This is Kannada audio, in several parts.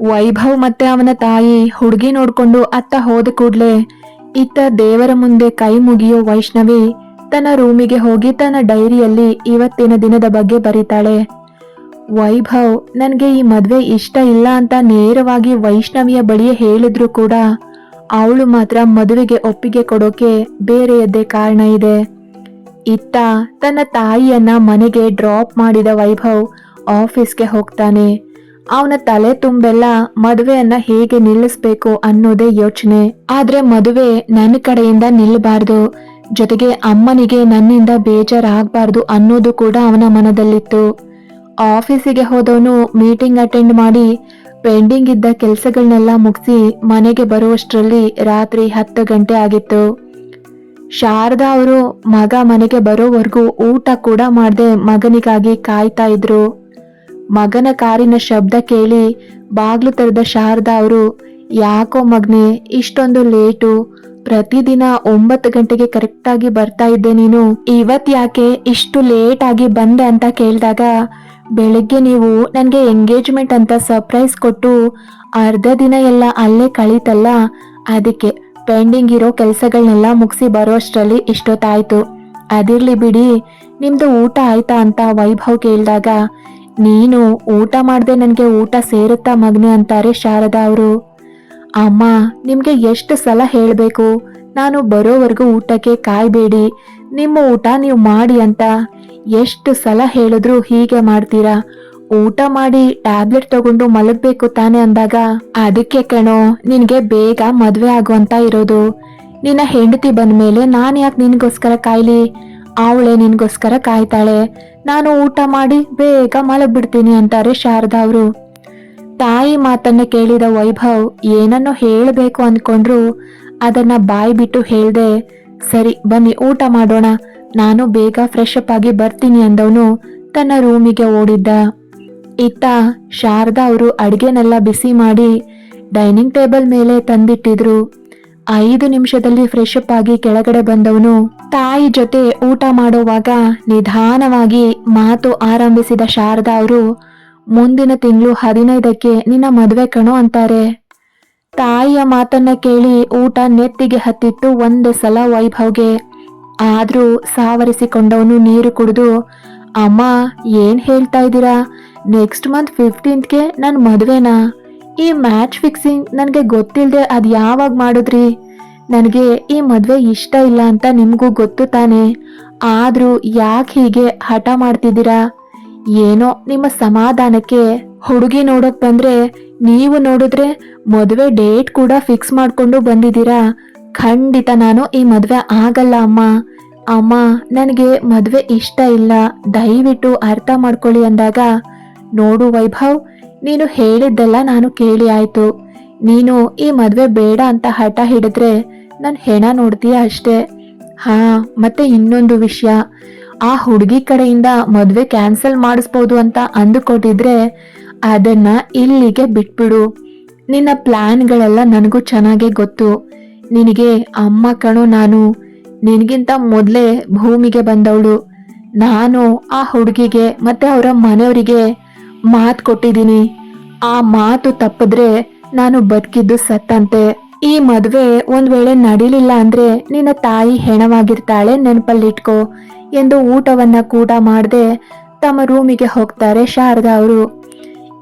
ವೈಭವ್ ಮತ್ತೆ ಅವನ ತಾಯಿ ಹುಡುಗಿ ನೋಡ್ಕೊಂಡು ಅತ್ತ ಹೋದ ಕೂಡ್ಲೆ ಇತ್ತ ದೇವರ ಮುಂದೆ ಕೈ ಮುಗಿಯೋ ವೈಷ್ಣವಿ ತನ್ನ ರೂಮಿಗೆ ಹೋಗಿ ತನ್ನ ಡೈರಿಯಲ್ಲಿ ಇವತ್ತಿನ ದಿನದ ಬಗ್ಗೆ ಬರೀತಾಳೆ. ವೈಭವ್, ನನಗೆ ಈ ಮದುವೆ ಇಷ್ಟ ಇಲ್ಲ ಅಂತ ನೇರವಾಗಿ ವೈಷ್ಣವಿಯ ಬಳಿಯೇ ಹೇಳಿದ್ರು ಕೂಡ ಅವಳು ಮಾತ್ರ ಮದುವೆಗೆ ಒಪ್ಪಿಗೆ ಕೊಡೋಕೆ ಬೇರೆಯದ್ದೇ ಕಾರಣ ಇದೆ. ಇತ್ತ ತನ್ನ ತಾಯಿಯನ್ನ ಮನೆಗೆ ಡ್ರಾಪ್ ಮಾಡಿದ ವೈಭವ್ ಆಫೀಸ್ಗೆ ಹೋಗ್ತಾನೆ. ಅವನ ತಲೆ ತುಂಬೆಲ್ಲ ಮದುವೆಯನ್ನ ಹೇಗೆ ನಿಲ್ಲಿಸ್ಬೇಕು ಅನ್ನೋದೇ ಯೋಚನೆ. ಆದ್ರೆ ಮದುವೆ ನನ್ನ ಕಡೆಯಿಂದ ನಿಲ್ಲಬಾರ್ದು. ಜೊತೆಗೆ ಅಮ್ಮನಿಗೆ ನನ್ನಿಂದ ಬೇಜಾರಾಗಬಾರ್ದು ಅನ್ನೋದು ಕೂಡ ಅವನ ಮನದಲ್ಲಿತ್ತು. ಆಫೀಸಿಗೆ ಹೋದವನು ಮೀಟಿಂಗ್ ಅಟೆಂಡ್ ಮಾಡಿ ಪೆಂಡಿಂಗ್ ಇದ್ದ ಕೆಲಸಗಳನ್ನೆಲ್ಲ ಮುಗಿಸಿ ಮನೆಗೆ ಬರುವಷ್ಟರಲ್ಲಿ ರಾತ್ರಿ ಹತ್ತು ಗಂಟೆ ಆಗಿತ್ತು. ಶಾರದಾ ಅವರು ಮಗ ಮನೆಗೆ ಬರೋವರೆಗೂ ಊಟ ಕೂಡ ಮಾಡದೆ ಮಗನಿಗಾಗಿ ಕಾಯ್ತಾ ಇದ್ರು. ಮಗನ ಕಾರಿನ ಶಬ್ದ ಕೇಳಿ ಬಾಗ್ಲು ತೆರೆದ ಶಾರದಾ ಅವರು, ಯಾಕೋ ಮಗ್ನೆ, ಇಷ್ಟೊಂದು ಲೇಟು. ಪ್ರತಿದಿನ ಒಂಬತ್ತು ಗಂಟೆಗೆ ಕರೆಕ್ಟಾಗಿ ಬರ್ತಾ ಇದ್ದೆ ನೀನು. ಇವತ್ ಯಾಕೆ ಇಷ್ಟು ಲೇಟ್ ಆಗಿ ಬಂದೆ ಅಂತ ಕೇಳಿದಾಗ, ಬೆಳಗ್ಗೆ ನೀವು ನನಗೆ ಎಂಗೇಜ್ಮೆಂಟ್ ಅಂತ ಸರ್ಪ್ರೈಸ್ ಕೊಟ್ಟು ಅರ್ಧ ದಿನ ಎಲ್ಲ ಅಲ್ಲೇ ಕಳೀತಲ್ಲ, ಅದಕ್ಕೆ ಪೆಂಡಿಂಗ್ ಇರೋ ಕೆಲಸಗಳನ್ನೆಲ್ಲ ಮುಗಿಸಿ ಬರೋಷ್ಟರಲ್ಲಿ ಇಷ್ಟೊತ್ತಾಯ್ತು. ಅದಿರ್ಲಿ ಬಿಡಿ, ನಿಮ್ದು ಊಟ ಆಯ್ತಾ? ಅಂತ ವೈಭವ್ ಕೇಳಿದಾಗ ನೀನು ಊಟ ಮಾಡದೆ ನನಗೆ ಊಟ ಸೇರುತ್ತಾ ಮಗ್ನೆ ಅಂತಾರೆ ಶಾರದಾ ಅವರು. ಅಮ್ಮ, ನಿಮಗೆ ಎಷ್ಟು ಸಲ ಹೇಳಬೇಕು? ನಾನು ಬರೋವರೆಗೂ ಊಟಕ್ಕೆ ಕಾಯಬೇಡಿ. ನಿಮ್ಮ ಊಟ ನೀವು ಮಾಡಿ ಅಂತ ಎಷ್ಟು ಸಲ ಹೇಳಿದ್ರು ಹೀಗೆ ಮಾಡ್ತೀರಾ? ಊಟ ಮಾಡಿ ಟ್ಯಾಬ್ಲೆಟ್ ತಗೊಂಡು ಮಲಗಬೇಕು ತಾನೆ ಅಂದಾಗ? ಅದಕ್ಕೆ ಕಣೋ, ನಿನಗೆ ಬೇಗ ಮದುವೆ ಆಗುವಂತ ಇರೋದು. ನಿನ್ನ ಹೆಂಡತಿ ಬಂದ ಮೇಲೆ ನಾನು ಯಾಕೆ ನಿನಗೋಸ್ಕರ ಕಾಯ್ಲಿ? ಅವಳೆ ನಿನ್ಗೋಸ್ಕರ ಕಾಯ್ತಾಳೆ. ನಾನು ಊಟ ಮಾಡಿ ಬೇಗ ಮಲಗ್ಬಿಡ್ತೀನಿ ಅಂತಾರೆ ಶಾರದಾ ಅವರು. ತಾಯಿ ಮಾತನ್ನ ಕೇಳಿದ ವೈಭವ್ ಏನನ್ನೋ ಹೇಳಬೇಕು ಅಂದ್ಕೊಂಡ್ರು ಅದನ್ನ ಬಾಯಿ ಬಿಟ್ಟು ಹೇಳ್ದೆ, ಸರಿ, ಬನ್ನಿ, ಊಟ ಮಾಡೋಣ. ನಾನು ಬೇಗ ಫ್ರೆಶ್ ಅಪ್ ಆಗಿ ಬರ್ತೀನಿ ಅಂದವನು ತನ್ನ ರೂಮಿಗೆ ಓಡಿದ್ದ. ಇತ್ತ ಶಾರದಾ ಅವರು ಅಡುಗೆನೆಲ್ಲ ಬಿಸಿ ಮಾಡಿ ಡೈನಿಂಗ್ ಟೇಬಲ್ ಮೇಲೆ ತಂದಿಟ್ಟಿದ್ರು. ಐದು ನಿಮಿಷದಲ್ಲಿ ಫ್ರೆಶ್ ಅಪ್ ಆಗಿ ಕೆಳಗಡೆ ಬಂದವನು ತಾಯಿ ಜೊತೆ ಊಟ ಮಾಡುವಾಗ ನಿಧಾನವಾಗಿ ಮಾತು ಆರಂಭಿಸಿದ ಶಾರದಾ ಅವರು, ಮುಂದಿನ ತಿಂಗಳು ಹದಿನೈದಕ್ಕೆ ನಿನ್ನ ಮದುವೆ ಕಣೋ ಅಂತಾರೆ. ತಾಯಿಯ ಮಾತನ್ನ ಕೇಳಿ ಊಟ ನೆತ್ತಿಗೆ ಹತ್ತಿತ್ತು ಒಂದೇ ಸಲ ವೈಭವ್ಗೆ ಆದ್ರೂ ಸಾವರಿಸಿಕೊಂಡವನು ನೀರು ಕುಡಿದು, ಅಮ್ಮ, ಏನ್ ಹೇಳ್ತಾ ಇದ್ದೀರಾ? ನೆಕ್ಸ್ಟ್ ಮಂತ್ ಫಿಫ್ಟೀನ್ತ್ಗೆ ನನ್ನ ಮದುವೆನಾ? ಈ ಮ್ಯಾಚ್ ಫಿಕ್ಸಿಂಗ್ ನನಗೆ ಗೊತ್ತಿಲ್ಲದೆ ಅದು ಯಾವಾಗ ಮಾಡಿದ್ರಿ? ನನಗೆ ಈ ಮದುವೆ ಇಷ್ಟ ಇಲ್ಲ ಅಂತ ನಿಮಗೂ ಗೊತ್ತು ತಾನೆ. ಆದರೂ ಯಾಕೆ ಹೀಗೆ ಹಠ ಮಾಡ್ತಿದ್ದೀರಾ? ಏನೋ ನಿಮ್ಮ ಸಮಾಧಾನಕ್ಕೆ ಹುಡುಗಿ ನೋಡೋಕೆ ಬಂದರೆ ನೀವು ನೋಡಿದ್ರೆ ಮದುವೆ ಡೇಟ್ ಕೂಡ ಫಿಕ್ಸ್ ಮಾಡಿಕೊಂಡು ಬಂದಿದ್ದೀರಾ? ಖಂಡಿತ ನಾನು ಈ ಮದುವೆ ಆಗಲ್ಲ ಅಮ್ಮ. ಅಮ್ಮ, ನನಗೆ ಮದುವೆ ಇಷ್ಟ ಇಲ್ಲ. ದಯವಿಟ್ಟು ಅರ್ಥ ಮಾಡ್ಕೊಳ್ಳಿ ಅಂದಾಗ ನೋಡು ವೈಭವ್ ನೀನು ಹೇಳಿದ್ದೆಲ್ಲ ನಾನು ಕೇಳಿ ಆಯ್ತು. ನೀನು ಈ ಮದುವೆ ಬೇಡ ಅಂತ ಹಠ ಹಿಡಿದ್ರೆ ನಾನು ಹೆಣ ನೋಡ್ತೀಯ ಅಷ್ಟೇ. ಹಾ, ಮತ್ತೆ ಇನ್ನೊಂದು ವಿಷಯ. ಆ ಹುಡುಗಿ ಕಡೆಯಿಂದ ಮದುವೆ ಕ್ಯಾನ್ಸಲ್ ಮಾಡಿಸ್ಬೋದು ಅಂತ ಅಂದುಕೊಟ್ಟಿದ್ರೆ ಅದನ್ನ ಇಲ್ಲಿಗೆ ಬಿಟ್ಬಿಡು. ನಿನ್ನ ಪ್ಲ್ಯಾನ್ಗಳೆಲ್ಲ ನನಗೂ ಚೆನ್ನಾಗೇ ಗೊತ್ತು. ನಿನಗೆ ಅಮ್ಮ ಕಣೋ ನಾನು. ನಿನಗಿಂತ ಮೊದಲೇ ಭೂಮಿಗೆ ಬಂದವಳು. ನಾನು ಆ ಹುಡುಗಿಗೆ ಮತ್ತೆ ಅವರ ಮನೆಯವರಿಗೆ ಮಾತು ಕೊಟ್ಟಿದ್ದೀನಿ. ಆ ಮಾತು ತಪ್ಪಿದ್ರೆ ನಾನು ಬದುಕಿದ್ದು ಸತ್ತಂತೆ. ಈ ಮದುವೆ ಒಂದ್ ವೇಳೆ ನಡೀಲಿಲ್ಲ ಅಂದ್ರೆ ನಿನ್ನ ತಾಯಿ ಹೆಣವಾಗಿರ್ತಾಳೆ ನೆನಪಲ್ಲಿಟ್ಕೋ ಎಂದು ಊಟವನ್ನ ಕೂಡ ಮಾಡದೆ ತಮ್ಮ ರೂಮಿಗೆ ಹೋಗ್ತಾರೆ ಶಾರದಾ ಅವರು.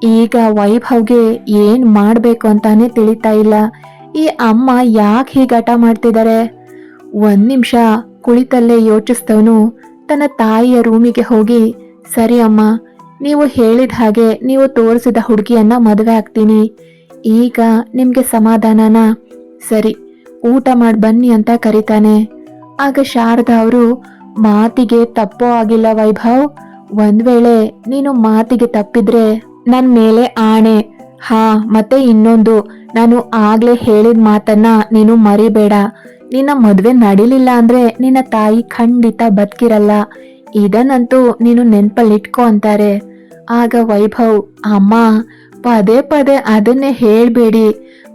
ಈಗ ವೈಭವ್ಗೆ ಏನ್ ಮಾಡ್ಬೇಕು ಅಂತಾನೆ ತಿಳಿತಾ ಇಲ್ಲ. ಈ ಅಮ್ಮ ಯಾಕೆ ಹೀಗೆ ಹಠ ಮಾಡ್ತಿದ್ದಾರೆ ಒಂದ್ ನಿಮಿಷ ಕುಳಿತಲ್ಲೇ ಯೋಚಿಸ್ತವನು. ತನ್ನ ತಾಯಿಯ ರೂಮಿಗೆ ಹೋಗಿ, ಸರಿ ಅಮ್ಮ ನೀವು ಹೇಳಿದ ಹಾಗೆ ನೀವು ತೋರಿಸಿದ ಹುಡುಗಿಯನ್ನ ಮದುವೆ ಆಗ್ತೀನಿ. ಈಗ ನಿಮಗೆ ಸಮಾಧಾನನಾ? ಸರಿ, ಊಟ ಮಾಡಿ ಬನ್ನಿ ಅಂತ ಕರೀತಾನೆ. ಆಗ ಶಾರದಾ ಅವರು, ಮಾತಿಗೆ ತಪ್ಪೋ ಆಗಿಲ್ಲ ವೈಭವ್. ಒಂದ್ ವೇಳೆ ನೀನು ಮಾತಿಗೆ ತಪ್ಪಿದ್ರೆ ನನ್ ಮೇಲೆ ಆಣೆ. ಹಾ, ಮತ್ತೆ ಇನ್ನೊಂದು. ನಾನು ಆಗ್ಲೇ ಹೇಳಿದ ಮಾತನ್ನ ನೀನು ಮರಿಬೇಡ. ನಿನ್ನ ಮದುವೆ ನಡಿಲಿಲ್ಲ ಅಂದ್ರೆ ನಿನ್ನ ತಾಯಿ ಖಂಡಿತ ಬದುಕಿರಲ್ಲ. ಇದನ್ನಂತೂ ನೀನು ನೆನ್ಪಲ್ಲಿಟ್ಕೋ ಅಂತಾರೆ. ಆಗ ವೈಭವ್, ಅಮ್ಮ, ಪದೇ ಪದೇ ಅದನ್ನೇ ಹೇಳ್ಬೇಡಿ.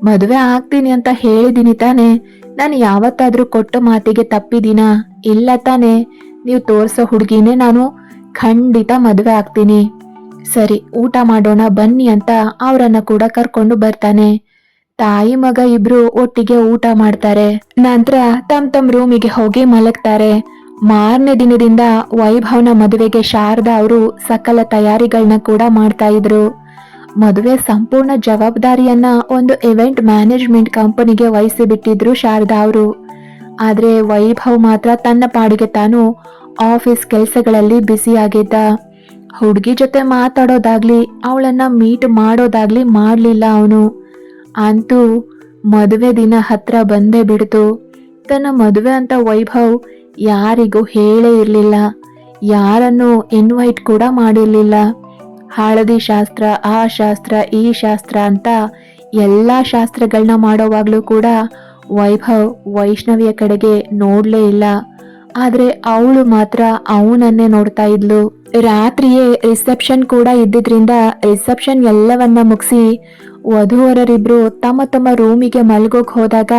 ಮದುವೆ ಆಗ್ತೀನಿ ಅಂತ ಹೇಳಿದೀನಿ ತಾನೆ. ನಾನು ಯಾವತ್ತಾದ್ರೂ ಕೊಟ್ಟ ಮಾತಿಗೆ ತಪ್ಪಿದ್ದೀನಾ ಇಲ್ಲ ತಾನೆ. ನೀವು ತೋರಿಸೋ ಹುಡುಗಿನೇ ನಾನು ಖಂಡಿತ ಮದುವೆ ಆಗ್ತೀನಿ. ಸರಿ, ಊಟ ಮಾಡೋಣ, ಬನ್ನಿ ಅಂತ ಅವರನ್ನ ಕೂಡ ಕರ್ಕೊಂಡು ಬರ್ತಾನೆ. ತಾಯಿ ಮಗ ಇಬ್ರು ಒಟ್ಟಿಗೆ ಊಟ ಮಾಡ್ತಾರೆ. ನಂತರ ತಮ್ ತಮ್ ರೂಮಿಗೆ ಹೋಗಿ ಮಲಗ್ತಾರೆ. ಮಾರನೇ ದಿನದಿಂದ ವೈಭವನ ಮದುವೆಗೆ ಶಾರದಾ ಅವರು ಸಕಲ ತಯಾರಿಗಳನ್ನ ಕೂಡ ಮಾಡ್ತಾ ಇದ್ರು. ಮದುವೆ ಸಂಪೂರ್ಣ ಜವಾಬ್ದಾರಿಯನ್ನ ಒಂದು ಇವೆಂಟ್ ಮ್ಯಾನೇಜ್ಮೆಂಟ್ ಕಂಪನಿಗೆ ವಹಿಸಿ ಬಿಟ್ಟಿದ್ರು ಶಾರದಾ ಅವರು. ಆದ್ರೆ ವೈಭವ್ ಮಾತ್ರ ತನ್ನ ಪಾಡಿಗೆ ತಾನು ಆಫೀಸ್ ಕೆಲಸಗಳಲ್ಲಿ ಬ್ಯುಸಿಯಾಗಿದ್ದ ಹುಡುಗಿ ಜೊತೆ ಮಾತಾಡೋದಾಗ್ಲಿ, ಅವಳನ್ನ ಮೀಟ್ ಮಾಡೋದಾಗ್ಲಿ ಮಾಡಲಿಲ್ಲ ಅವನು. ಅಂತೂ ಮದುವೆ ದಿನ ಹತ್ರ ಬಂದೇ ಬಿಡ್ತು. ತನ್ನ ಮದುವೆ ಅಂತ ವೈಭವ್ ಯಾರಿಗೂ ಹೇಳೇ ಇರಲಿಲ್ಲ. ಯಾರನ್ನು ಇನ್ವೈಟ್ ಕೂಡ ಮಾಡಿರಲಿಲ್ಲ. ಹಳದಿ ಶಾಸ್ತ್ರ, ಆ ಶಾಸ್ತ್ರ, ಈ ಶಾಸ್ತ್ರ ಅಂತ ಎಲ್ಲ ಶಾಸ್ತ್ರಗಳನ್ನ ಮಾಡೋವಾಗಲೂ ಕೂಡ ವೈಭವ್ ವೈಷ್ಣವಿಯ ಕಡೆಗೆ ನೋಡಲೇ ಇಲ್ಲ. ಆದರೆ ಅವಳು ಮಾತ್ರ ಅವನನ್ನೇ ನೋಡ್ತಾ ಇದ್ಲು. ರಾತ್ರಿಯೇ ರಿಸೆಪ್ಷನ್ ಕೂಡ ಇದ್ದಿದ್ರಿಂದ ರಿಸೆಪ್ಷನ್ ಎಲ್ಲವನ್ನ ಮುಗಿಸಿ ವಧುವರರಿಬ್ರು ತಮ್ಮ ತಮ್ಮ ರೂಮಿಗೆ ಮಲ್ಗೋಕ್ ಹೋದಾಗ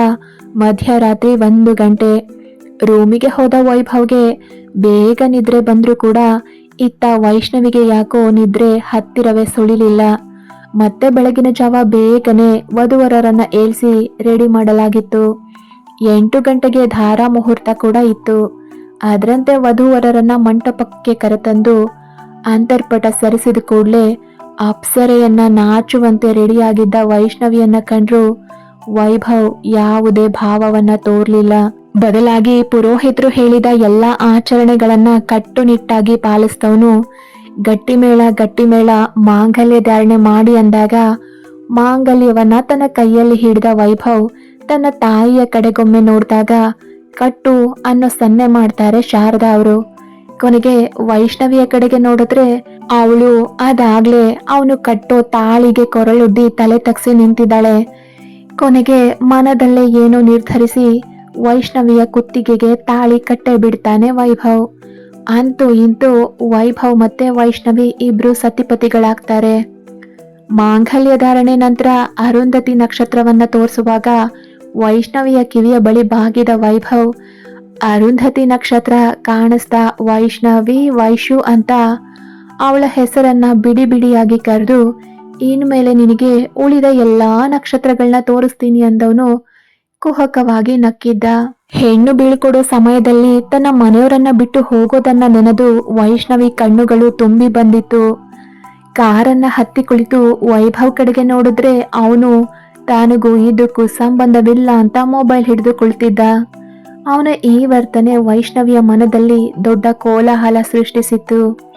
ಮಧ್ಯರಾತ್ರಿ ಒಂದು ಗಂಟೆ. ರೂಮಿಗೆ ಹೋದ ವೈಭವ್ಗೆ ಬೇಗ ನಿದ್ರೆ ಬಂದರೂ ಕೂಡ ಇತ್ತ ವೈಷ್ಣವಿಗೆ ಯಾಕೋ ನಿದ್ರೆ ಹತ್ತಿರವೇ ಸುಳಿಲಿಲ್ಲ. ಮತ್ತೆ ಬೆಳಗಿನ ಜಾವ ಬೇಗನೆ ವಧುವರರನ್ನ ಏಳ್ಸಿ ರೆಡಿ ಮಾಡಲಾಗಿತ್ತು. ಎಂಟು ಗಂಟೆಗೆ ಧಾರಾ ಮುಹೂರ್ತ ಕೂಡ ಇತ್ತು. ಅದರಂತೆ ವಧುವರರನ್ನ ಮಂಟಪಕ್ಕೆ ಕರೆತಂದು ಅಂತರ್ಪಟ ಸರಿಸಿದ ಕೂಡಲೇ ಅಪ್ಸರೆಯನ್ನ ನಾಚುವಂತೆ ರೆಡಿಯಾಗಿದ್ದ ವೈಷ್ಣವಿಯನ್ನ ಕಂಡ್ರು ವೈಭವ್ ಯಾವುದೇ ಭಾವವನ್ನ ತೋರ್ಲಿಲ್ಲ. ಬದಲಾಗಿ ಪುರೋಹಿತರು ಹೇಳಿದ ಎಲ್ಲ ಆಚರಣೆಗಳನ್ನ ಕಟ್ಟುನಿಟ್ಟಾಗಿ ಪಾಲಿಸ್ತವನು ಗಟ್ಟಿಮೇಳ ಗಟ್ಟಿಮೇಳ, ಮಾಂಗಲ್ಯ ಧಾರಣೆ ಮಾಡಿ ಅಂದಾಗ ಮಾಂಗಲ್ಯವನ್ನ ತನ್ನ ಕೈಯಲ್ಲಿ ಹಿಡಿದ ವೈಭವ್ ತನ್ನ ತಾಯಿಯ ಕಡೆಗೊಮ್ಮೆ ನೋಡಿದಾಗ ಕಟ್ಟು ಅನ್ನೋ ಸನ್ನೆ ಮಾಡ್ತಾರೆ ಶಾರದಾ ಅವರು. ಕೊನೆಗೆ ವೈಷ್ಣವಿಯ ಕಡೆಗೆ ನೋಡಿದ್ರೆ ಅವಳು ಅದಾಗ್ಲೇ ಅವನು ಕಟ್ಟೋ ತಾಳಿಗೆ ಕೊರಳುಡ್ಡಿ ತಲೆ ತಗ್ಸಿ ನಿಂತಿದ್ದಾಳೆ. ಕೊನೆಗೆ ಮನದಲ್ಲೇ ಏನೋ ನಿರ್ಧರಿಸಿ ವೈಷ್ಣವಿಯ ಕುತ್ತಿಗೆಗೆ ತಾಳಿ ಕಟ್ಟೆ ಬಿಡ್ತಾನೆ ವೈಭವ್. ಅಂತೂ ಇಂತೂ ವೈಭವ್ ಮತ್ತೆ ವೈಷ್ಣವಿ ಇಬ್ರು ಸತಿಪತಿಗಳಾಗ್ತಾರೆ. ಮಾಂಗಲ್ಯ ಧಾರಣೆ ನಂತರ ಅರುಂಧತಿ ನಕ್ಷತ್ರವನ್ನ ತೋರಿಸುವಾಗ ವೈಷ್ಣವಿಯ ಕಿವಿಯ ಬಳಿ ಬಾಗಿದ ವೈಭವ್, ಅರುಂಧತಿ ನಕ್ಷತ್ರ ಕಾಣಿಸ್ತಾ ವೈಷ್ಣವಿ, ವೈಶು ಅಂತ ಅವಳ ಹೆಸರನ್ನ ಬಿಡಿ ಬಿಡಿಯಾಗಿ ಕರೆದು ಇನ್ಮೇಲೆ ನಿನಗೆ ಉಳಿದ ಎಲ್ಲಾ ನಕ್ಷತ್ರಗಳನ್ನ ತೋರಿಸ್ತೀನಿ ಅಂದವನು ಕುಹಕವಾಗಿ ನಕ್ಕಿದ್ದ. ಹೆಣ್ಣು ಬೀಳ್ಕೊಡೋ ಸಮಯದಲ್ಲಿ ತನ್ನ ಮನೆಯವರನ್ನ ಬಿಟ್ಟು ಹೋಗೋದನ್ನ ನೆನೆದು ವೈಷ್ಣವಿ ಕಣ್ಣುಗಳು ತುಂಬಿ ಬಂದಿತ್ತು. ಕಾರನ್ನ ಹತ್ತಿ ಕುಳಿತು ವೈಭವ್ ಕಡೆಗೆ ನೋಡಿದ್ರೆ ಅವನು, ತಾನಿಗೂ ಇದಕ್ಕೂ ಸಂಬಂಧವಿಲ್ಲ ಅಂತ ಮೊಬೈಲ್ ಹಿಡಿದು ಕುಳಿತಿದ್ದ. ಅವನ ಈ ವರ್ತನೆ ವೈಷ್ಣವಿಯ ಮನದಲ್ಲಿ ದೊಡ್ಡ ಕೋಲಾಹಲ ಸೃಷ್ಟಿಸಿತ್ತು.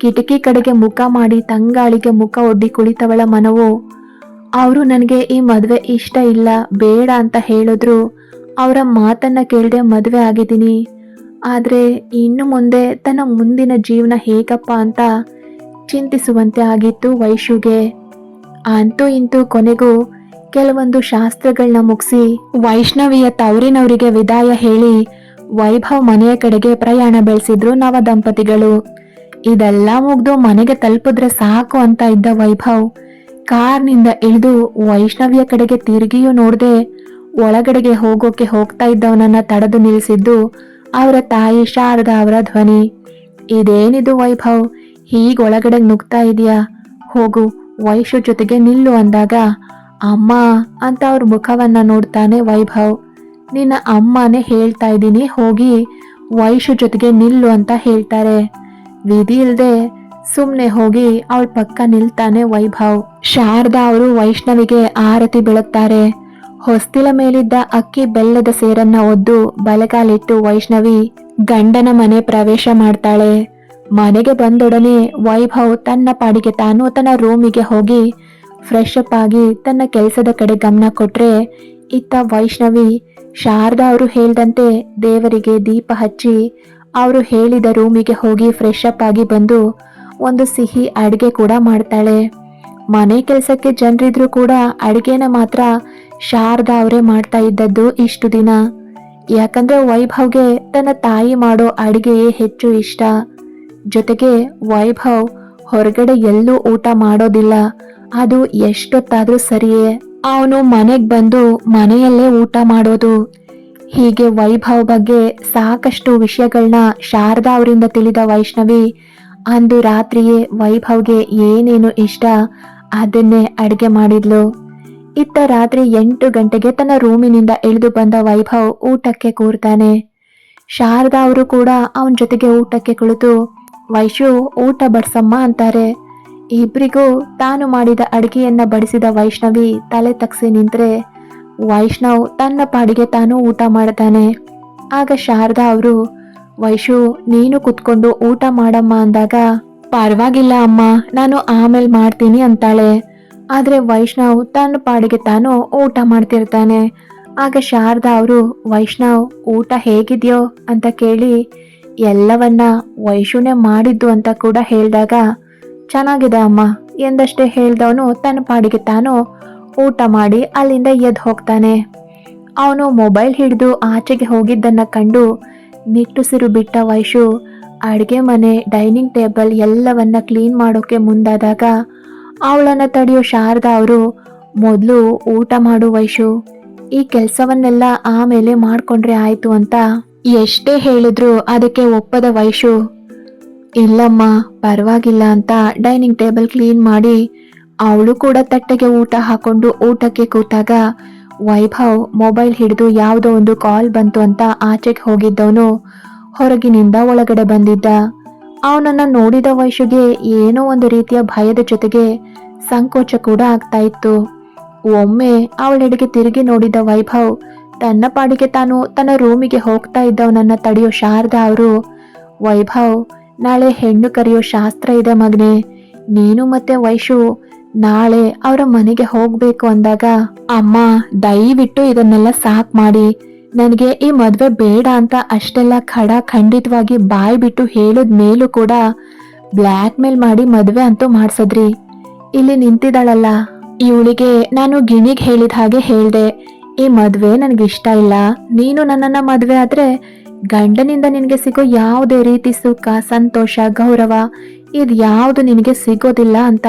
ಕಿಟಕಿ ಕಡೆಗೆ ಮುಖ ಮಾಡಿ ತಂಗಾಳಿಗೆ ಮುಖ ಒಡ್ಡಿ ಕುಳಿತವಳ ಮನವು, ಅವರು ನನಗೆ ಈ ಮದುವೆ ಇಷ್ಟ ಇಲ್ಲ, ಬೇಡ ಅಂತ ಹೇಳಿದ್ರು. ಅವರ ಮಾತನ್ನ ಕೇಳದೆ ಮದುವೆ ಆಗಿದ್ದೀನಿ. ಆದರೆ ಇನ್ನು ಮುಂದೆ ತನ್ನ ಮುಂದಿನ ಜೀವನ ಹೇಗಪ್ಪ ಅಂತ ಚಿಂತಿಸುವಂತೆ ಆಗಿತ್ತು ವೈಶುಗೆ. ಅಂತೂ ಇಂತೂ ಕೊನೆಗೂ ಕೆಲವೊಂದು ಶಾಸ್ತ್ರಗಳನ್ನ ಮುಗಿಸಿ ವೈಷ್ಣವಿಯ ತವರಿನವರಿಗೆ ವಿದಾಯ ಹೇಳಿ ವೈಭವ್ ಮನೆಯ ಕಡೆಗೆ ಪ್ರಯಾಣ ಬೆಳೆಸಿದ್ರು ನವ ದಂಪತಿಗಳು ಇದೆಲ್ಲ ಮುಗ್ದು ಮನೆಗೆ ತಲುಪಿದ್ರೆ ಸಾಕು ಅಂತ ಇದ್ದ ವೈಭವ್ ಕಾರ್ನಿಂದ ಇಳಿದು ವೈಷ್ಣವ್ಯ ಕಡೆಗೆ ತಿರುಗಿಯೂ ನೋಡದೆ ಒಳಗಡೆಗೆ ಹೋಗೋಕೆ ಹೋಗ್ತಾ ಇದ್ದವನನ್ನ ತಡೆದು ನಿಲ್ಲಿಸಿದ್ದು ಅವರ ತಾಯಿ ಶಾರದಾ ಅವರ ಧ್ವನಿ. ಇದೇನಿದು ವೈಭವ್? ಹೀಗೆ ಒಳಗಡೆ ನುಗ್ತಾ ಇದೆಯಾ? ಹೋಗು ವೈಶು ಜೊತೆಗೆ ನಿಲ್ಲು ಅಂದಾಗ, ಅಮ್ಮ ಅಂತ ಅವ್ರ ಮುಖವನ್ನ ನೋಡ್ತಾನೆ ವೈಭವ್. ನಿನ್ನ ಅಮ್ಮನೇ ಹೇಳ್ತಾ ಇದ್ದೀನಿ, ಹೋಗಿ ವೈಶು ಜೊತೆಗೆ ನಿಲ್ಲು ಅಂತ ಹೇಳ್ತಾರೆ. ವಿಧಿ ಇಲ್ದೆ ಸುಮ್ನೆ ಹೋಗಿ ಅವಳ ಪಕ್ಕ ನಿಲ್ತಾನೆ ವೈಭವ್. ಶಾರದಾ ಅವರು ವೈಷ್ಣವಿಗೆ ಆರತಿ ಬೆಳಗ್ತಾರೆ. ಹೊಸ್ತಿಲ ಮೇಲಿದ್ದ ಅಕ್ಕಿ ಬೆಲ್ಲದ ಸೇರನ್ನ ಒದ್ದು ಬಲಗಾಲಿಟ್ಟು ವೈಷ್ಣವಿ ಗಂಡನ ಮನೆ ಪ್ರವೇಶ ಮಾಡ್ತಾಳೆ. ಮನೆಗೆ ಬಂದೊಡನೆ ವೈಭವ್ ತನ್ನ ಪಾಡಿಗೆ ತಾನು ತನ್ನ ರೂಮಿಗೆ ಹೋಗಿ ಫ್ರೆಶ್ ಅಪ್ ಆಗಿ ತನ್ನ ಕೆಲಸದ ಕಡೆ ಗಮನ ಕೊಟ್ರೆ ಇತ್ತ ವೈಷ್ಣವಿ ಶಾರದಾ ಅವರು ಹೇಳ್ದಂತೆ ದೇವರಿಗೆ ದೀಪ ಹಚ್ಚಿ ಅವರು ಹೇಳಿದ ರೂಮಿಗೆ ಹೋಗಿ ಫ್ರೆಶ್ ಅಪ್ ಆಗಿ ಬಂದು ಒಂದು ಸಿಹಿ ಅಡುಗೆ ಕೂಡ ಮಾಡ್ತಾಳೆ. ಮನೆ ಕೆಲಸಕ್ಕೆ ಜನರಿದ್ರು ಕೂಡ ಅಡುಗೆನ ಮಾತ್ರ ಶಾರದಾ ಅವರೇ ಮಾಡ್ತಾ ಇದ್ದದ್ದು ಇಷ್ಟು ದಿನ. ಯಾಕಂದ್ರೆ ವೈಭವ್ಗೆ ತನ್ನ ತಾಯಿ ಮಾಡೋ ಅಡುಗೆಯೇ ಹೆಚ್ಚು ಇಷ್ಟ. ಜೊತೆಗೆ ವೈಭವ್ ಹೊರಗಡೆ ಎಲ್ಲೂ ಊಟ ಮಾಡೋದಿಲ್ಲ. ಅದು ಎಷ್ಟೊತ್ತಾದ್ರೂ ಸರಿಯೇ. ಅವನು ಮನೆಗೆ ಬಂದು ಮನೆಯಲ್ಲೇ ಊಟ ಮಾಡೋದು ಹೀಗೆ ವೈಭವ್ ಬಗ್ಗೆ ಸಾಕಷ್ಟು ವಿಷಯಗಳನ್ನ ಶಾರದಾ ಅವರಿಂದ ತಿಳಿದ ವೈಷ್ಣವಿ, ಅಂದು ರಾತ್ರಿಯೇ ವೈಭವ್ಗೆ ಏನೇನು ಇಷ್ಟ ಅದನ್ನೇ ಅಡಿಗೆ ಮಾಡಿದ್ಲು. ಇತ್ತ ರಾತ್ರಿ ಎಂಟು ಗಂಟೆಗೆ ತನ್ನ ರೂಮಿನಿಂದ ಇಳಿದು ಬಂದ ವೈಭವ್ ಊಟಕ್ಕೆ ಕೂರ್ತಾನೆ. ಶಾರದಾ ಅವರು ಕೂಡ ಅವನ ಜೊತೆಗೆ ಊಟಕ್ಕೆ ಕುಳಿತು ವೈಶು ಊಟ ಬಡಿಸಮ್ಮ ಅಂತಾರೆ. ಇಬ್ರಿಗೂ ತಾನು ಮಾಡಿದ ಅಡಿಗೆಯನ್ನ ಬಡಿಸಿದ ವೈಷ್ಣವಿ ತಲೆ ತಗ್ಸಿ ನಿಂತ್ರೆ ವೈಷ್ಣವ್ ತನ್ನ ಪಾಡಿಗೆ ತಾನು ಊಟ ಮಾಡ್ತಾನೆ. ಆಗ ಶಾರದಾ ಅವರು, ವೈಶು, ನೀನು ಕುತ್ಕೊಂಡು ಊಟ ಮಾಡಮ್ಮ ಅಂದಾಗ, ಪರವಾಗಿಲ್ಲ ಅಮ್ಮ, ನಾನು ಆಮೇಲೆ ಮಾಡ್ತೀನಿ ಅಂತಾಳೆ. ಆದರೆ ವೈಷ್ಣವ್ ತನ್ನ ಪಾಡಿಗೆ ತಾನು ಊಟ ಮಾಡ್ತಿರ್ತಾನೆ. ಆಗ ಶಾರದಾ ಅವರು, ವೈಷ್ಣವ್, ಊಟ ಹೇಗಿದ್ಯೋ ಅಂತ ಕೇಳಿ, ಎಲ್ಲವನ್ನ ವೈಶುನೇ ಮಾಡಿದ್ದು ಅಂತ ಕೂಡ ಹೇಳಿದಾಗ, ಚೆನ್ನಾಗಿದೆ ಅಮ್ಮ ಎಂದಷ್ಟೇ ಹೇಳ್ದವನು ತನ್ನ ಪಾಡಿಗೆ ತಾನು ಊಟ ಮಾಡಿ ಅಲ್ಲಿಂದ ಎದ್ದು ಹೋಗ್ತಾನೆ. ಅವನು ಮೊಬೈಲ್ ಹಿಡಿದು ಆಚೆಗೆ ಹೋಗಿದ್ದನ್ನ ಕಂಡು ನಿಟ್ಟುಸಿರು ಬಿಟ್ಟ ವೈಶು ಅಡುಗೆ ಮನೆ, ಡೈನಿಂಗ್ ಟೇಬಲ್ ಎಲ್ಲವನ್ನ ಕ್ಲೀನ್ ಮಾಡೋಕೆ ಮುಂದಾದಾಗ ಅವಳನ್ನ ತಡೆಯೋ ಶಾರದಾ ಅವರು ಮೊದಲು ಊಟ ಮಾಡು ವೈಶು, ಈ ಕೆಲಸವನ್ನೆಲ್ಲ ಆಮೇಲೆ ಮಾಡಿಕೊಂಡ್ರೆ ಆಯ್ತು ಅಂತ ಎಷ್ಟೇ ಹೇಳಿದ್ರು ಅದಕ್ಕೆ ಒಪ್ಪದ ವೈಶು, ಇಲ್ಲಮ್ಮ ಪರವಾಗಿಲ್ಲ ಅಂತ ಡೈನಿಂಗ್ ಟೇಬಲ್ ಕ್ಲೀನ್ ಮಾಡಿ ಅವಳು ಕೂಡ ತಟ್ಟೆಗೆ ಊಟ ಹಾಕೊಂಡು ಊಟಕ್ಕೆ ಕೂತಾಗ, ವೈಭವ್, ಮೊಬೈಲ್ ಹಿಡಿದು ಯಾವುದೋ ಒಂದು ಕಾಲ್ ಬಂತು ಅಂತ ಆಚೆಗೆ ಹೋಗಿದ್ದವನು ಹೊರಗಿನಿಂದ ಒಳಗಡೆ ಬಂದಿದ್ದ. ಅವನನ್ನ ನೋಡಿದ ವೈಶುಗೆ ಏನೋ ಒಂದು ರೀತಿಯ ಭಯದ ಜೊತೆಗೆ ಸಂಕೋಚ ಕೂಡ ಆಗ್ತಾ ಇತ್ತು. ಒಮ್ಮೆ ಅವಳೆಡೆಗೆ ತಿರುಗಿ ನೋಡಿದ ವೈಭವ್, ತನ್ನ ಪಾಡಿಗೆ ತಾನು ತನ್ನ ರೂಮಿಗೆ ಹೋಗ್ತಾ ಇದ್ದವನನ್ನ ತಡೆಯೋ ಶಾರದಾ ಅವರು, ವೈಭವ್, ನಾಳೆ ಹೆಣ್ಣು ಕರೆಯೋ ಶಾಸ್ತ್ರ ಇದೆ ಮಗನೆ. ನೀನು ಮತ್ತೆ ವೈಶು ನಾಳೆ ಅವರ ಮನೆಗೆ ಹೋಗ್ಬೇಕು ಅಂದಾಗ, ಅಮ್ಮ, ದಯವಿಟ್ಟು ಇದನ್ನೆಲ್ಲ ಸಾಕ್ ಮಾಡಿ. ನನಗೆ ಈ ಮದುವೆ ಬೇಡ ಅಂತ ಅಷ್ಟೆಲ್ಲ ಖಡ ಖಂಡಿತವಾಗಿ ಬಾಯ್ ಬಿಟ್ಟು ಹೇಳಿದ ಮೇಲೂ ಕೂಡ ಬ್ಲ್ಯಾಕ್ ಮೇಲ್ ಮಾಡಿ ಮದುವೆ ಅಂತೂ ಮಾಡ್ಸದ್ರಿ. ಇಲ್ಲಿ ನಿಂತಿದ್ದಾಳಲ್ಲ. ಇವಳಿಗೆ ನಾನು ಗಿಣಿಗೆ ಹೇಳಿದ ಹಾಗೆ ಹೇಳ್ದೆ. ಈ ಮದುವೆ ಇಷ್ಟ ಇಲ್ಲ. ನೀನು ನನ್ನನ್ನ ಮದುವೆ ಆದ್ರೆ ಗಂಡನಿಂದ ನಿನಗೆ ಸಿಗೋ ಯಾವುದೇ ರೀತಿ ಸುಖ, ಸಂತೋಷ, ಗೌರವ ಇದು ಯಾವುದು ನಿನಗೆ ಸಿಗೋದಿಲ್ಲ ಅಂತ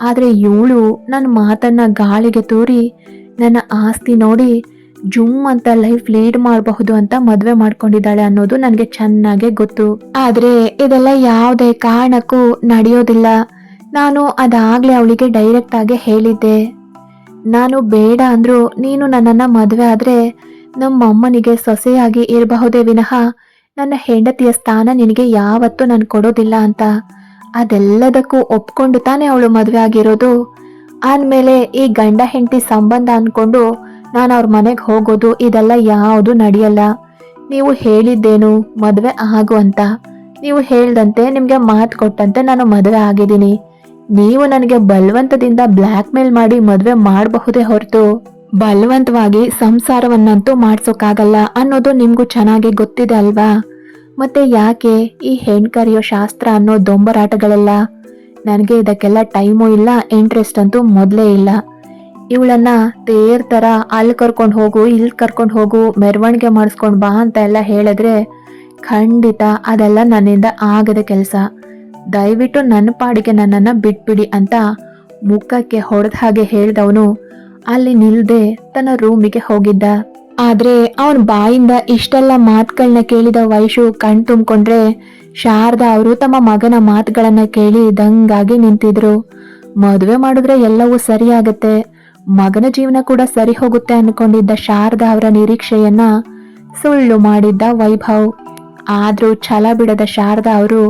ಆದ್ರೆ ಇವಳು ನನ್ನ ಮಾತನ್ನ ಗಾಳಿಗೆ ತೂರಿ ನನ್ನ ಆಸ್ತಿ ನೋಡಿ ಜುಮ್ ಅಂತ ಲೈಫ್ ಲೀಡ್ ಮಾಡಬಹುದು ಅಂತ ಮದುವೆ ಮಾಡ್ಕೊಂಡಿದ್ದಾಳೆ ಅನ್ನೋದು ನನಗೆ ಚೆನ್ನಾಗೆ ಗೊತ್ತು. ಆದರೆ ಇದೆಲ್ಲ ಯಾವುದೇ ಕಾರಣಕ್ಕೂ ನಡೆಯೋದಿಲ್ಲ. ನಾನು ಅದಾಗ್ಲೇ ಅವಳಿಗೆ ಡೈರೆಕ್ಟ್ ಆಗಿ ಹೇಳಿದ್ದೆ. ನಾನು ಬೇಡ ಅಂದ್ರು ನೀನು ನನ್ನನ್ನ ಮದುವೆ ಆದ್ರೆ ನಮ್ಮ ಅಮ್ಮನಿಗೆ ಸೊಸೆಯಾಗಿ ಇರಬಹುದೇ ವಿನಃ ನನ್ನ ಹೆಂಡತಿಯ ಸ್ಥಾನ ನಿನಗೆ ಯಾವತ್ತೂ ನಾನು ಕೊಡೋದಿಲ್ಲ ಅಂತ. ಅದೆಲ್ಲದಕ್ಕೂ ಒಪ್ಕೊಂಡು ತಾನೇ ಅವಳು ಮದುವೆ ಆಗಿರೋದು. ಆದ್ಮೇಲೆ ಈ ಗಂಡ ಹೆಂಡತಿ ಸಂಬಂಧ ಅನ್ಕೊಂಡು ನಾನು ಅವ್ರ ಮನೆಗೆ ಹೋಗೋದು ಇದೆಲ್ಲ ಯಾವುದು ನಡೆಯಲ್ಲ. ನೀವು ಹೇಳಿದ್ದೇನು, ಮದುವೆ ಆಗು ಅಂತ. ನೀವು ಹೇಳ್ದಂತೆ ನಿಮಗೆ ಮಾತು ಕೊಟ್ಟಂತೆ ನಾನು ಮದುವೆ ಆಗಿದ್ದೀನಿ. ನೀವು ನನಗೆ ಬಲವಂತದಿಂದ ಬ್ಲ್ಯಾಕ್ ಮೇಲ್ ಮಾಡಿ ಮದುವೆ ಮಾಡಬಹುದೇ ಹೊರತು. ಬಲವಂತವಾಗಿ ಸಂಸಾರವನ್ನಂತೂ ಮಾಡ್ಸೋಕಾಗಲ್ಲ ಅನ್ನೋದು ನಿಮಗೂ ಚೆನ್ನಾಗಿ ಗೊತ್ತಿದೆ ಅಲ್ವಾ? ಮತ್ತೆ ಯಾಕೆ ಈ ಹೆಣ್ ಕರೆಯೋ ಶಾಸ್ತ್ರ ಅನ್ನೋ ದೊಂಬರಾಟಗಳೆಲ್ಲ? ನನಗೆ ಇದಕ್ಕೆಲ್ಲ ಟೈಮು ಇಲ್ಲ ಇಂಟ್ರೆಸ್ಟ್ ಅಂತೂ ಮೊದಲೇ ಇಲ್ಲ. ಇವಳನ್ನ ತೇರ್ ಥರ ಅಲ್ಲಿ ಕರ್ಕೊಂಡು ಹೋಗು, ಇಲ್ಲಿ ಕರ್ಕೊಂಡು ಹೋಗು, ಮೆರವಣಿಗೆ ಮಾಡಿಸ್ಕೊಂಡು ಬಾ ಅಂತ ಎಲ್ಲ ಹೇಳಿದ್ರೆ ಖಂಡಿತ ಅದೆಲ್ಲ ನನ್ನಿಂದ ಆಗದ ಕೆಲಸ. ದಯವಿಟ್ಟು ನನ್ನ ಪಾಡಿಗೆ ನನ್ನನ್ನ ಬಿಟ್ಬಿಡಿ ಅಂತ ಮುಖಕ್ಕೆ ಹೊಡೆದ ಹಾಗೆ ಹೇಳಿದವನು. ಅಲ್ಲಿ ನಿಲ್ದೆ ತನ್ನ ರೂಮಿಗೆ ಹೋಗಿದ್ದ. ಆದ್ರೆ ಅವನ ಬಾಯಿಂದ ಇಷ್ಟೆಲ್ಲ ಮಾತುಗಳನ್ನ ಕೇಳಿದ ವೈಶು ಕಣ್ ತುಂಬಿಕೊಂಡ್ರೆ ಶಾರದಾ ಅವರು ತಮ್ಮ ಮಗನ ಮಾತುಗಳನ್ನ ಕೇಳಿ ದಂಗಾಗಿ ನಿಂತಿದ್ರು. ಮದುವೆ ಮಾಡಿದ್ರೆ ಎಲ್ಲವೂ ಸರಿಯಾಗತ್ತೆ. ಮಗನ ಜೀವನ ಕೂಡ ಸರಿ ಹೋಗುತ್ತೆ ಅನ್ಕೊಂಡಿದ್ದ ಶಾರದಾ ಅವರ ನಿರೀಕ್ಷೆಯನ್ನ ಸುಳ್ಳು ಮಾಡಿದ್ದ ವೈಭವ್. ಆದ್ರೂ ಛಲ ಬಿಡದ ಶಾರದಾ ಅವರು,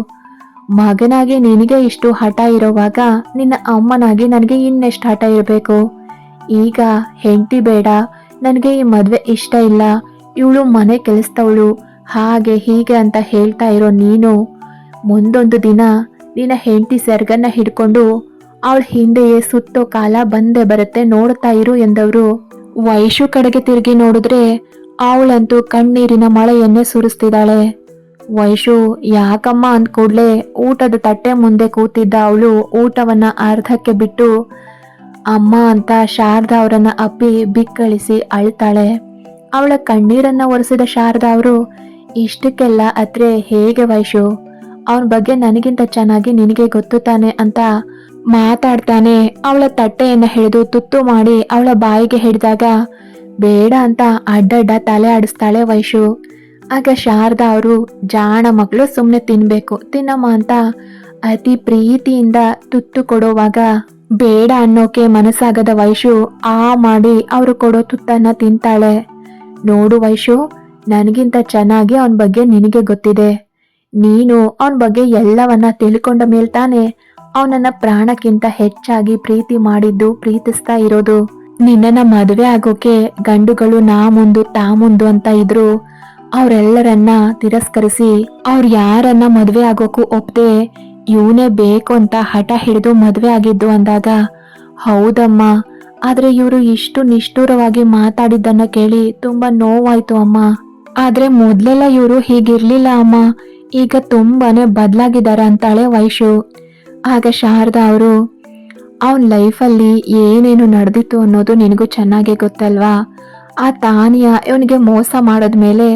ಮಗನಾಗಿ ನಿನಗೆ ಇಷ್ಟು ಹಠ ಇರುವಾಗ ನಿನ್ನ ಅಮ್ಮನಾಗಿ ನನಗೆ ಇನ್ನೆಷ್ಟು ಹಠ ಇರಬೇಕು. ಈಗ ಹೆಂಡತಿ ಬೇಡ ನನಗೆ ಈ ಮದುವೆ ಇಷ್ಟ ಇಲ್ಲ. ಇವಳು ಮನೆ ಕೆಲಸದವಳು. ಹಾಗೆ ಹೀಗೆ ಅಂತ ಹೇಳ್ತಾ ಇರೋ ನೀನು, ಮುಂದೊಂದು ದಿನ ನಿನ್ನ ಹೆಂಡತಿ ಸೆರ್ಗನ್ನ ಹಿಡ್ಕೊಂಡು ಅವಳ ಹಿಂದೆಯೇ ಸುತ್ತೋ ಕಾಲ ಬಂದೇ ಬರುತ್ತೆ ನೋಡ್ತಾ ಇರು ಎಂದವರು. ವಯಸ್ಸು ಕಡೆಗೆ ತಿರುಗಿ ನೋಡಿದ್ರೆ ಅವಳಂತೂ ಕಣ್ಣೀರಿನ ಮಳೆಯನ್ನೇ ಸುರಿಸ್ತಿದ್ದಾಳೆ. ವಯಸ್ಸು ಯಾಕಮ್ಮ ಅಂದ್ಕೂಡ್ಲೆ ಊಟದ ತಟ್ಟೆ ಮುಂದೆ ಕೂತಿದ್ದ ಅವಳು ಊಟವನ್ನ ಅರ್ಧಕ್ಕೆ ಬಿಟ್ಟು ಅಮ್ಮ ಅಂತ ಶಾರದಾ ಅವರನ್ನ ಅಪ್ಪಿ ಬಿಕ್ಕಳಿಸಿ ಅಳ್ತಾಳೆ. ಅವಳ ಕಣ್ಣೀರನ್ನ ಒರೆಸಿದ ಶಾರದಾ ಅವರು, ಇಷ್ಟಕ್ಕೆಲ್ಲ ಅತ್ರೆ, ಹೇಗೆ ವಯಸ್ಸು ಅವನ ಬಗ್ಗೆ ನನಗಿಂತ ಚೆನ್ನಾಗಿ ನಿನಗೆ ಗೊತ್ತು ತಾನೆ ಅಂತ ಮಾತಾಡ್ತಾನೆ. ಅವಳ ತಟ್ಟೆಯನ್ನ ಹಿಡಿದು ತುತ್ತು ಮಾಡಿ ಅವಳ ಬಾಯಿಗೆ ಹಿಡಿದಾಗ, ಬೇಡ ಅಂತ ಅಡ್ಡಡ್ಡ ತಲೆ ಆಡಿಸ್ತಾಳೆ ವೈಶು. ಆಗ ಶಾರದಾ ಅವರು, ಜಾಣ ಮಕ್ಕಳು ಸುಮ್ಮನೆ ತಿನ್ಬೇಕು, ತಿನ್ನಮ್ಮ ಅಂತ ಅತಿ ಪ್ರೀತಿಯಿಂದ ತುತ್ತು ಕೊಡುವಾಗ ಬೇಡ ಅನ್ನೋಕೆ ಮನಸ್ಸಾಗದ ವೈಶು ಆ ಮಾಡಿ ಅವರು ಕೊಡೋ ತುತ್ತನ್ನ ತಿಂತಾಳೆ. ನೋಡು ವೈಶು, ನನಗಿಂತ ಚೆನ್ನಾಗಿ ಅವನ ಬಗ್ಗೆ ನಿನಗೆ ಗೊತ್ತಿದೆ. ನೀನು ಅವನ ಬಗ್ಗೆ ಎಲ್ಲವನ್ನ ತಿಳ್ಕೊಂಡ ಮೇಲ್ತಾನೆ ಅವನನ್ನ ಪ್ರಾಣಕ್ಕಿಂತ ಹೆಚ್ಚಾಗಿ ಪ್ರೀತಿ ಮಾಡಿದ್ದು ಪ್ರೀತಿಸ್ತಾ ಇರೋದು. ನಿನ್ನನ್ನ ಮದುವೆ ಆಗೋಕೆ ಗಂಡುಗಳು ನಾ ಮುಂದು ತಾ ಮುಂದು ಅಂತ ಇದ್ರು, ಅವರೆಲ್ಲರನ್ನ ತಿರಸ್ಕರಿಸಿ ಅವ್ರು ಯಾರನ್ನ ಮದುವೆ ಆಗೋಕು ಒಪ್ದೆ ಇವನೇ ಬೇಕು ಅಂತ ಹಠ ಹಿಡಿದು ಮದುವೆ ಆಗಿದ್ದು ಅಂದಾಗ, ಹೌದಮ್ಮ, ಆದ್ರೆ ಇವರು ಇಷ್ಟು ನಿಷ್ಠುರವಾಗಿ ಮಾತಾಡಿದ್ದನ್ನ ಕೇಳಿ ತುಂಬಾ ನೋವಾಯ್ತು ಅಮ್ಮ. ಆದ್ರೆ ಮೊದಲೆಲ್ಲ ಇವರು ಹೀಗಿರ್ಲಿಲ್ಲ ಅಮ್ಮ. ಈಗ ತುಂಬಾನೇ ಬದಲಾಗಿದ್ದಾರೆ ಅಂತಾಳೆ ವೈಶು. ಆಗ ಶಾರದಾ ಅವರು, ಅವನ ಲೈಫಲ್ಲಿ ಏನೇನು ನಡೆದಿತ್ತು ಅನ್ನೋದು ನಿನಗೂ ಚೆನ್ನಾಗೇ ಗೊತ್ತಲ್ವಾ? ಆ ತಾನಿಯ, ಇವನಿಗೆ ಮೋಸ ಮಾಡೋದ್ಮೇಲೆ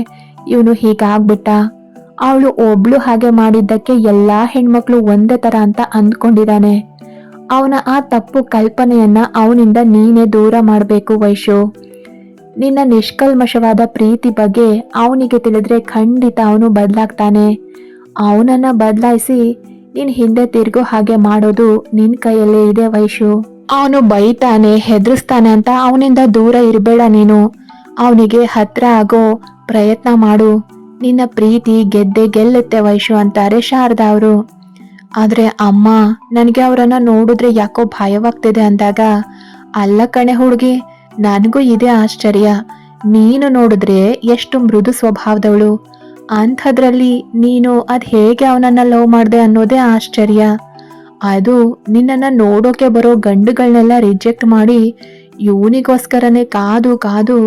ಇವನು ಹೀಗಾಗ್ಬಿಟ್ಟ. ಅವಳು ಒಬ್ಳು ಹಾಗೆ ಮಾಡಿದ್ದಕ್ಕೆ ಎಲ್ಲಾ ಹೆಣ್ಮಕ್ಳು ಒಂದೇ ತರ ಅಂತ ಅಂದ್ಕೊಂಡಿದ್ದಾನೆ. ಅವನ ಆ ತಪ್ಪು ಕಲ್ಪನೆಯನ್ನ ಅವನಿಂದ ನೀನೇ ದೂರ ಮಾಡಬೇಕು ವೈಶು. ನಿನ್ನ ನಿಷ್ಕಲ್ಮಶವಾದ ಪ್ರೀತಿ ಬಗ್ಗೆ ಅವನಿಗೆ ತಿಳಿದ್ರೆ ಖಂಡಿತ ಅವನು ಬದಲಾಗ್ತಾನೆ. ಅವನನ್ನ ಬದಲಾಯಿಸಿ ನೀನ್ ಹಿಂದೆ ತಿರ್ಗೋ ಹಾಗೆ ಮಾಡೋದು ನಿನ್ ಕೈಯಲ್ಲೇ ಇದೆ ವೈಶು. ಅವನು ಬೈತಾನೆ, ಹೆದರಿಸ್ತಾನೆ ಅಂತ ಅವನಿಂದ ದೂರ ಇರಬೇಡ ನೀನು. ಅವನಿಗೆ ಹತ್ರ ಆಗೋ ಪ್ರಯತ್ನ ಮಾಡು. ನಿನ್ನ ಪ್ರೀತಿ ಗೆದ್ದೆ ಗೆಲ್ಲುತ್ತೆ ವೈಶು ಅಂತಾರೆ ಶಾರದಾ ಅವರು. ಆದ್ರೆ ಅಮ್ಮ, ನನಗೆ ಅವರನ್ನ ನೋಡಿದ್ರೆ ಯಾಕೋ ಭಯವಾಗ್ತಿದೆ ಅಂದಾಗ, ಅಲ್ಲ ಕಣೆ ಹುಡುಗಿ, ನನಗೂ ಇದೆ ಆಶ್ಚರ್ಯ. ನೀನು ನೋಡಿದ್ರೆ ಎಷ್ಟು ಮೃದು ಸ್ವಭಾವದವಳು. ಅಂಥದ್ರಲ್ಲಿ ನೀನು ಅದು ಹೇಗೆ ಅವನನ್ನ ಲವ್ ಮಾಡ್ದೆ ಅನ್ನೋದೇ ಆಶ್ಚರ್ಯ. ಅದು ನಿನ್ನನ್ನು ನೋಡೋಕೆ ಬರೋ ಗಂಡುಗಳನ್ನೆಲ್ಲ ರಿಜೆಕ್ಟ್ ಮಾಡಿ ಇವನಿಗೋಸ್ಕರನೇ ಕಾದು ಕಾದು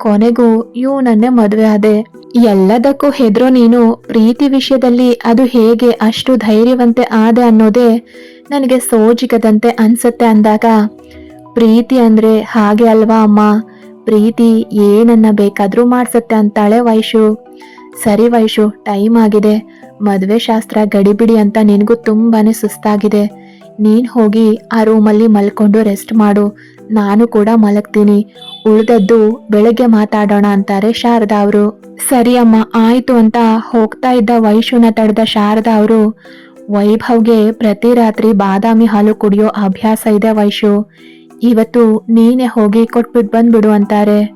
ಕೊನೆಗೂ ಇವನನ್ನೇ ಮದುವೆ ಆದೆ. ಎಲ್ಲದಕ್ಕೂ ಹೆದ್ರೋ ನೀನು ಪ್ರೀತಿ ವಿಷಯದಲ್ಲಿ ಅದು ಹೇಗೆ ಅಷ್ಟು ಧೈರ್ಯವಂತೆ ಆದೆ ಅನ್ನೋದೇ ನನಗೆ ಸೋಜಿಗದಂತೆ ಅನ್ಸುತ್ತೆ ಅಂದಾಗ, ಪ್ರೀತಿ ಅಂದ್ರೆ ಹಾಗೆ ಅಲ್ವಾ ಅಮ್ಮ? ಪ್ರೀತಿ ಏನನ್ನ ಬೇಕಾದರೂ ಮಾಡ್ಸತ್ತೆ ಅಂತಾಳೆ ವೈಶು. ಸರಿ ವೈಶು, ಟೈಮ್ ಆಗಿದೆ. ಮದುವೆ ಶಾಸ್ತ್ರ ಗಡಿಬಿಡಿ ಅಂತ ನಿನಗೂ ತುಂಬಾನೇ ಸುಸ್ತಾಗಿದೆ. ನೀನ್ ಹೋಗಿ ಆ ರೂಮಲ್ಲಿ ಮಲ್ಕೊಂಡು ರೆಸ್ಟ್ ಮಾಡು. ನಾನು ಕೂಡ ಮಲಗ್ತೀನಿ. ಉಳ್ದದ್ದು ಬೆಳಗ್ಗೆ ಮಾತಾಡೋಣ ಅಂತಾರೆ ಶಾರದಾ ಅವರು. ಸರಿ ಅಮ್ಮ, ಆಯ್ತು ಅಂತ ಹೋಗ್ತಾ ಇದ್ದ ವೈಶುನ ತಡೆದ ಶಾರದಾ ಅವರು. ವೈಭವ್ಗೆ ಪ್ರತಿ ರಾತ್ರಿ ಬಾದಾಮಿ ಹಾಲು ಕುಡಿಯೋ ಅಭ್ಯಾಸ ಇದೆ ವೈಶು. ಇವತ್ತು ನೀನೇ ಹೋಗಿ ಕೊಟ್ಬಿಟ್ಟು ಬಂದ್ಬಿಡು ಅಂತಾರೆ.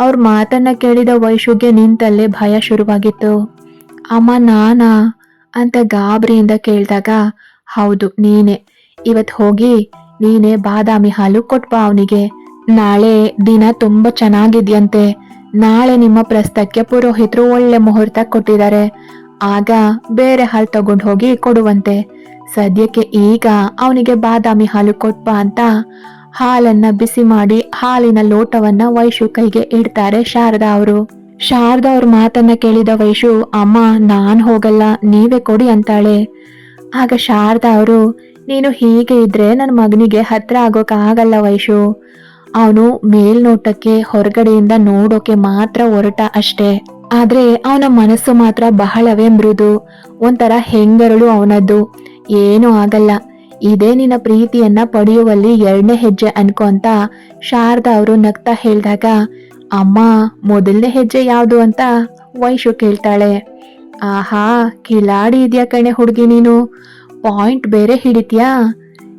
ಅವ್ರ ಮಾತನ್ನ ಕೇಳಿದ ವೈಶುಗೆ ನಿಂತಲ್ಲೇ ಭಯ ಶುರುವಾಗಿತ್ತು. ಅಮ್ಮ, ನಾನಾ? ಅಂತ ಗಾಬರಿಯಿಂದ ಕೇಳಿದಾಗ ಹೌದು, ನೀನೆ. ಇವತ್ ಹೋಗಿ ನೀನೆ ಬಾದಾಮಿ ಹಾಲು ಕೊಟ್ಬಾ ಅವನಿಗೆ. ನಾಳೆ ದಿನ ತುಂಬಾ ಚೆನ್ನಾಗಿದ್ಯಂತೆ. ನಾಳೆ ನಿಮ್ಮ ಪ್ರಸ್ತಕ್ಕೆ ಪುರೋಹಿತರು ಒಳ್ಳೆ ಮುಹೂರ್ತ ಕೊಟ್ಟಿದ್ದಾರೆ. ಆಗ ಬೇರೆ ಹಾಲು ತಗೊಂಡು ಹೋಗಿ ಕೊಡುವಂತೆ. ಸದ್ಯಕ್ಕೆ ಈಗ ಅವನಿಗೆ ಬಾದಾಮಿ ಹಾಲು ಕೊಟ್ಬಾ ಅಂತ ಹಾಲನ್ನ ಬಿಸಿ ಮಾಡಿ ಹಾಲಿನ ಲೋಟವನ್ನ ವೈಶು ಕೈಗೆ ಇಡ್ತಾರೆ ಶಾರದಾ ಅವರು. ಶಾರದಾ ಅವ್ರ ಮಾತನ್ನ ಕೇಳಿದ ವೈಶು, ಅಮ್ಮ, ನಾನ್ ಹೋಗಲ್ಲ, ನೀವೇ ಕೊಡಿ ಅಂತಾಳೆ. ಆಗ ಶಾರದಾ ಅವರು, ನೀನು ಹೀಗೆ ಇದ್ರೆ ನನ್ನ ಮಗನಿಗೆ ಹತ್ರ ಆಗೋಕ್ಕಾಗಲ್ಲ ವೈಶು. ಅವನು ಮೇಲ್ನೋಟಕ್ಕೆ ಹೊರಗಡೆಯಿಂದ ನೋಡೋಕೆ ಮಾತ್ರ ಹೊರಟ ಅಷ್ಟೇ. ಆದ್ರೆ ಅವನ ಮನಸ್ಸು ಮಾತ್ರ ಬಹಳವೇ ಮೃದು. ಒಂಥರ ಹೆಂಗರಳು ಅವನದ್ದು. ಏನೂ ಆಗಲ್ಲ. ಇದೇ ನಿನ್ನ ಪ್ರೀತಿಯನ್ನ ಪಡೆಯುವಲ್ಲಿ ಎರಡನೇ ಹೆಜ್ಜೆ ಅನ್ಕೋ ಅಂತ ಶಾರದಾ ಅವರು ನಗ್ತಾ ಹೇಳಿದಾಗ, ಅಮ್ಮ, ಮೊದಲನೇ ಹೆಜ್ಜೆ ಯಾವುದು? ಅಂತ ವೈಶು ಕೇಳ್ತಾಳೆ. ಆಹಾ, ಕಿಲಾಡಿ ಇದೆಯಾ ಕಣೆ ಹುಡುಗಿ ನೀನು? ಪಾಯಿಂಟ್ ಬೇರೆ ಹಿಡಿತೀಯಾ?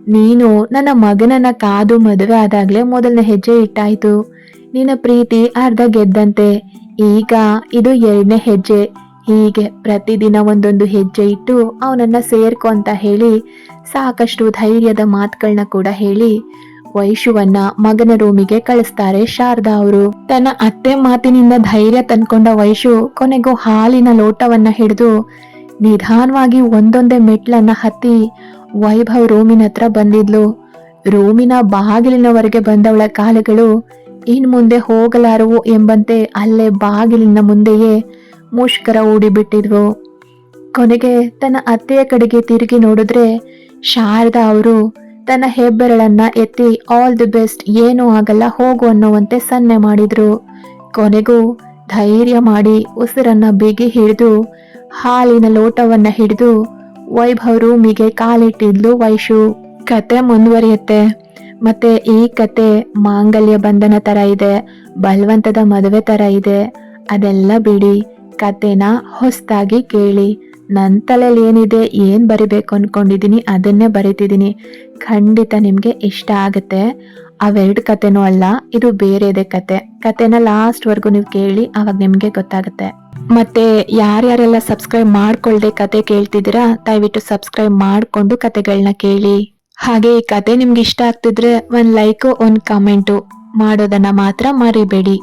ನೀನು ನನ್ನ ಮಗನನ್ನ ಕಾದು ಮದುವೆ ಆದಾಗಲೇ ಮೊದಲನೇ ಹೆಜ್ಜೆ ಇಟ್ಟಾಯ್ತು. ನಿನ್ನ ಪ್ರೀತಿ ಅರ್ಧ ಗೆದ್ದಂತೆ. ಈಗ ಇದು ಎರಡನೇ ಹೆಜ್ಜೆ. ಹೀಗೆ ಪ್ರತಿದಿನ ಒಂದೊಂದು ಹೆಜ್ಜೆ ಇಟ್ಟು ಅವನನ್ನ ಸೇರ್ಕೊ ಅಂತ ಹೇಳಿ ಸಾಕಷ್ಟು ಧೈರ್ಯದ ಮಾತುಗಳನ್ನ ಕೂಡ ಹೇಳಿ ವೈಶುವನ್ನ ಮಗನ ರೂಮಿಗೆ ಕಳಿಸ್ತಾರೆ ಶಾರದಾ ಅವರು. ತನ್ನ ಅತ್ತೆ ಮಾತಿನಿಂದ ಧೈರ್ಯ ತಂದ್ಕೊಂಡ ವೈಶು ಕೊನೆಗೂ ಹಾಲಿನ ಲೋಟವನ್ನ ಹಿಡಿದು ನಿಧಾನವಾಗಿ ಒಂದೊಂದೇ ಮೆಟ್ಲನ್ನ ಹತ್ತಿ ವೈಭವ್ ರೂಮಿನ ಹತ್ರ ಬಂದಿದ್ಲು. ರೂಮಿನ ಬಾಗಿಲಿನವರೆಗೆ ಬಂದವಳ ಕಾಲುಗಳು ಇನ್ ಮುಂದೆ ಹೋಗಲಾರವು ಎಂಬಂತೆ ಅಲ್ಲೇ ಬಾಗಿಲಿನ ಮುಂದೆಯೇ ಮುಷ್ಕರ ಓಡಿಬಿಟ್ಟಿದ್ವು ಕೊನೆಗೆ ತನ್ನ ಅತ್ತೆಯ ಕಡೆಗೆ ತಿರುಗಿ ನೋಡಿದ್ರೆ ಶಾರದಾ ಅವರು ತನ್ನ ಹೆಬ್ಬೆರಳನ್ನ ಎತ್ತಿ, ಆಲ್ ದಿ ಬೆಸ್ಟ್, ಏನೂ ಆಗಲ್ಲ, ಹೋಗು ಅನ್ನುವಂತೆ ಸನ್ನೆ ಮಾಡಿದ್ರು. ಕೊನೆಗೂ ಧೈರ್ಯ ಮಾಡಿ ಉಸಿರನ್ನ ಬಿಗಿ ಹಿಡಿದು, ಹಾಲಿನ ಲೋಟವನ್ನ ಹಿಡಿದು, ವೈಭವ್ ರೂಮಿಗೆ ಕಾಲಿಟ್ಟಿದ್ಲು ವೈಶು. ಕತೆ ಮುಂದುವರಿಯುತ್ತೆ. ಮತ್ತೆ ಈ ಕತೆ ಮಾಂಗಲ್ಯ ಬಂಧನ ತರ ಇದೆ, ಬಲವಂತದ ಮದುವೆ ತರ ಇದೆ. ಅದೆಲ್ಲ ಬಿಡಿ, ಕತೆನ ಹೊಸ್ತಾಗಿ ಕೇಳಿ. ನನ್ನ ತಲೆಯಲ್ಲಿ ಏನಿದೆ, ಏನು ಬರಿಬೇಕು ಅಂದ್ಕೊಂಡಿದ್ದೀನಿ ಅದನ್ನೇ ಬರಿತಿದ್ದೀನಿ ಖಂಡಿತ ನಿಮಗೆ ಇಷ್ಟ ಆಗುತ್ತೆ. ಅವೆರಡು ಕತೆನೂ ಅಲ್ಲ, ಇದು ಬೇರೆದೆ ಕತೆ. ಕತೆನ ಲಾಸ್ಟ್ವರೆಗೂ ನೀವು ಕೇಳಿ, ಅವಾಗ ನಿಮಗೆ ಗೊತ್ತಾಗುತ್ತೆ. ಮತ್ತೆ ಯಾರ್ಯಾರೆಲ್ಲ ಸಬ್ಸ್ಕ್ರೈಬ್ ಮಾಡ್ಕೊಳ್ದೆ ಕತೆ ಕೇಳ್ತಿದ್ದೀರಾ, ದಯವಿಟ್ಟು ಸಬ್ಸ್ಕ್ರೈಬ್ ಮಾಡ್ಕೊಂಡು ಕತೆಗಳನ್ನ ಕೇಳಿ. ಹಾಗೆ ಈ ಕತೆ ನಿಮ್ಗೆ ಇಷ್ಟ ಆಗ್ತಿದ್ರೆ ಒಂದು ಲೈಕು, ಒಂದು ಕಮೆಂಟು ಮಾಡೋದನ್ನ ಮಾತ್ರ ಮರಿಬೇಡಿ.